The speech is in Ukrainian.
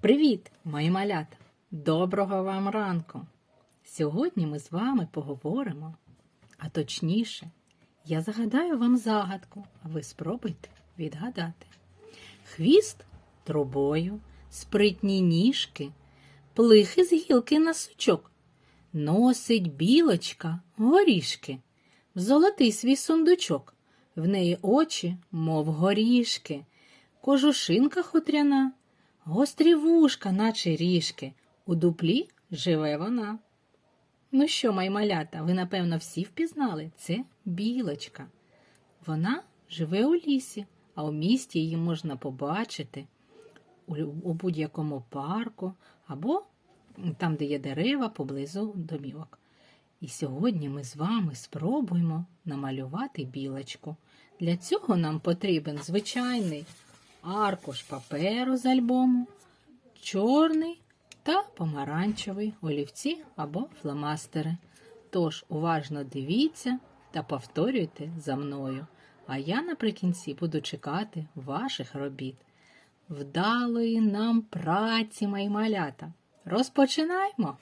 Привіт, мої малята! Доброго вам ранку! Сьогодні ми з вами поговоримо, а точніше, я загадаю вам загадку, а ви спробуйте відгадати. Хвіст трубою, спритні ніжки, плихи з гілки на сучок, носить білочка горішки, золотий свій сундучок, в неї очі, мов горішки, кожушинка хутряна, гострі вушка, наче ріжки, у дуплі живе вона. Ну що, маймалята, ви, напевно, всі впізнали? Це білочка. Вона живе у лісі, а у місті її можна побачити у, будь-якому парку або там, де є дерева, поблизу домівок. І сьогодні ми з вами спробуємо намалювати білочку. Для цього нам потрібен звичайний аркуш паперу з альбому, чорний та помаранчевий олівці або фломастери. Тож уважно дивіться та повторюйте за мною. А я наприкінці буду чекати ваших робіт. Вдалої нам праці, мої малята. Розпочинаємо!